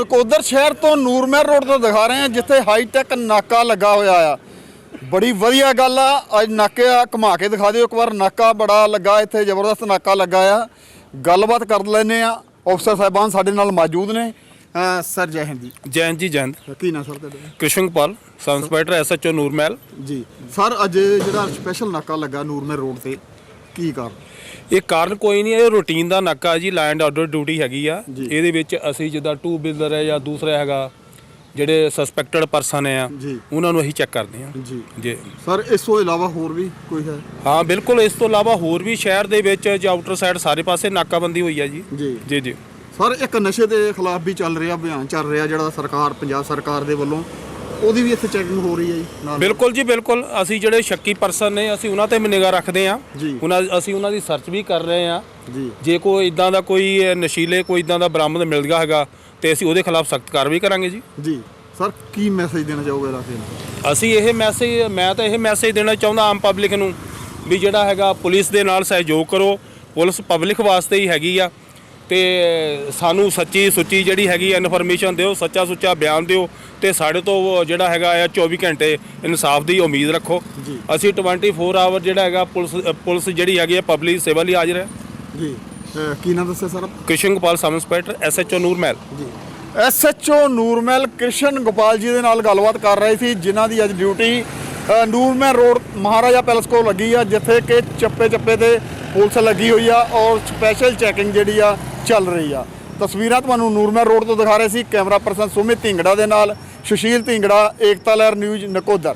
ਨਕੋਦਰ ਸ਼ਹਿਰ ਤੋਂ ਨੂਰਮਹਿਰ ਰੋਡ ਤੋਂ ਦਿਖਾ ਰਹੇ ਹਾਂ ਜਿੱਥੇ ਹਾਈ ਟੈਕ ਨਾਕਾ ਲੱਗਾ ਹੋਇਆ ਆ। ਬੜੀ ਵਧੀਆ ਗੱਲ ਆ ਅੱਜ ਨਾਕੇ ਆ ਘੁਮਾ ਕੇ ਦਿਖਾ ਦਿਓ ਇੱਕ ਵਾਰ ਨਾਕਾ ਬੜਾ ਲੱਗਾ ਇੱਥੇ ਜ਼ਬਰਦਸਤ ਨਾਕਾ ਲੱਗਾ ਆ। ਗੱਲਬਾਤ ਕਰ ਲੈਨੇ ਆ ਅਫਸਰ ਸਾਹਿਬਾਨ ਸਾਡੇ ਨਾਲ ਮੌਜੂਦ ਨੇ। ਅਹ ਸਰ ਜੈ ਹਿੰਦ ਜੀ। ਜੈਨ ਜੀ ਜੈਨ ਕੀ ਨਾ ਸਰ ਤੁਹਾਡਾ? Krishanpal sub inspector SHO Nurmahal. ਜੀ। ਸਰ ਅੱਜ ਜਿਹੜਾ ਸਪੈਸ਼ਲ ਨਾਕਾ ਲੱਗਾ ਨੂਰਮਹਿਰ ਰੋਡ ਤੇ ਕੀ ਕਾਰਨ? ਇਹ ਕਾਰਨ ਕੋਈ ਨਹੀਂ ਇਹ ਰੂਟੀਨ ਦਾ ਨਾਕਾ ਜੀ ਲੈਂਡ ਆਰਡਰ ਡਿਊਟੀ ਹੈਗੀ ਆ। ਜੀ। ਇਹਦੇ ਵਿੱਚ ਅਸੀਂ ਜਿੱਦਾਂ ਟੂ ਬਿਲਡਰ ਹੈ ਜਾਂ ਦੂਸਰਾ ਹੈਗਾ ਜਿਹੜੇ ਸਸਪੈਕਟਡ ਪਰਸਨ ਆ ਜੀ। ਉਹਨਾਂ ਨੂੰ ਅਸੀਂ ਚੈੱਕ ਕਰਦੇ ਆ ਜੀ। ਜੀ। ਸਰ ਇਸ ਤੋਂ ਇਲਾਵਾ ਹੋਰ ਵੀ ਕੋਈ ਹੈ? ਹਾਂ ਬਿਲਕੁਲ ਇਸ ਤੋਂ ਇਲਾਵਾ ਹੋਰ ਵੀ ਸ਼ਹਿਰ ਦੇ ਵਿੱਚ ਜਾਂ ਆਊਟਰ ਸਾਈਡ ਸਾਰੇ ਪਾਸੇ ਨਾਕਾਬੰਦੀ ਹੋਈ ਆ ਜੀ। ਜੀ। ਜੀ ਜੀ। ਸਰ ਇੱਕ ਨਸ਼ੇ ਦੇ ਖਿਲਾਫ ਵੀ ਚੱਲ ਰਿਹਾ ਅਭਿਆਨ ਚੱਲ ਰਿਹਾ ਜਿਹੜਾ ਸਰਕਾਰ ਪੰਜਾਬ ਸਰਕਾਰ ਦੇ ਵੱਲੋਂ ਉਹਦੀ ਵੀ ਇੱਥੇ ਚੈਕਿੰਗ ਹੋ ਰਹੀ ਹੈ ਜੀ ਨਾਲ। ਬਿਲਕੁਲ ਜੀ ਬਿਲਕੁਲ। ਅਸੀਂ ਜਿਹੜੇ ਸ਼ੱਕੀ ਪਰਸਨ ਨੇ ਅਸੀਂ ਉਹਨਾਂ ਤੇ ਵੀ ਨਿਗਾਹ ਰੱਖਦੇ ਆ ਜੀ। ਉਹਨਾਂ ਅਸੀਂ ਉਹਨਾਂ ਦੀ ਸਰਚ ਵੀ ਕਰ ਰਹੇ ਆ ਜੀ। ਜੇ ਕੋਈ ਇਦਾਂ ਦਾ ਕੋਈ ਅ, ਨਸ਼ੀਲੇ ਕੋਈ ਇਦਾਂ ਦਾ ਬਰਾਮਦ ਮਿਲ ਗਿਆ ਹੈਗਾ ਤੇ ਅਸੀਂ ਉਹਦੇ ਖਿਲਾਫ ਸਖਤ ਕਾਰਵਾਈ ਕਰਾਂਗੇ ਜੀ। ਜੀ। ਸਰ ਕੀ ਮੈਸੇਜ ਦੇਣਾ ਚਾਹੋਗੇ ਇਲਾਕੇ ਨੂੰ ਅਸੀਂ ਇਹ ਮੈਸੇਜ ਮੈਂ ਤਾਂ ਇਹ ਮੈਸੇਜ ਦੇਣਾ ਚਾਹੁੰਦਾ ਆਮ ਪਬਲਿਕ ਨੂੰ ਵੀ ਜਿਹੜਾ ਹੈਗਾ ਪੁਲਿਸ ਦੇ ਨਾਲ ਸਹਿਯੋਗ ਕਰੋ। ਪੁਲਿਸ ਪਬਲਿਕ ਵਾਸਤੇ ਹੀ ਹੈਗੀ ਆ। ਤੇ ਸਾਨੂੰ ਸੱਚੀ ਸੁੱਚੀ ਜਿਹੜੀ ਹੈਗੀ ਇਨਫੋਰਮੇਸ਼ਨ ਦਿਓ ਸੱਚਾ ਸੁੱਚਾ ਬਿਆਨ ਦਿਓ ਤੇ ਸਾਡੇ ਤੋਂ ਜਿਹੜਾ ਹੈਗਾ ਆ 24 ਘੰਟੇ ਇਨਸਾਫ ਦੀ ਉਮੀਦ ਰੱਖੋ। ਜੀ। ਅਸੀਂ 24 ਆਵਰ ਜਿਹੜਾ ਹੈਗਾ ਪੁਲਿਸ ਪੁਲਿਸ ਜਿਹੜੀ ਹੈਗੀ ਆ ਪਬਲਿਕ ਸੇਵਾ ਲਈ ਹਾਜ਼ਰ ਹੈ। ਜੀ। ਕੀ ਨਾਮ ਦੱਸਿਆ sir? Krishan Gopal sub inspector SHO Nurmahal. ਜੀ। ਐਸਐਚਓ ਨੂਰਮਹਿਲ ਕ੍ਰਿਸ਼ਨ ਗੋਪਾਲ ਜੀ ਦੇ ਨਾਲ ਗੱਲਬਾਤ ਕਰ ਰਹੇ ਸੀ ਜਿਨ੍ਹਾਂ ਦੀ ਅੱਜ ਡਿਊਟੀ ਅ, ਰੋਡ ਮਹਾਰਾਜਾ ਪੈਲਸ ਕੋਲ ਲੱਗੀ ਆ ਜਿੱਥੇ ਕਿ ਚੱਪੇ ਚੱਪੇ ਤੇ ਪੁਲਿਸ ਲੱਗੀ ਹੋਈ ਆ ਔਰ ਸਪੈਸ਼ਲ ਚੈਕਿੰਗ ਜਿਹੜੀ ਆ ਚੱਲ ਰਹੀ ਆ। ਤਸਵੀਰਾਂ ਤੁਹਾਨੂੰ ਨੂਰਮਹਿਲ ਰੋਡ ਤੋਂ ਦਿਖਾ ਰਹੇ ਸੀ ਕੈਮਰਾ ਪਰਸਨ ਸੁਮਿਤ ਢਿੰਗੜਾ ਦੇ ਨਾਲ ਸੁਸ਼ੀਲ ਢਿੰਗੜਾ ਏਕਤਾ ਲਹਿਰ ਨਿਊਜ਼ ਨਕੋਦਰ।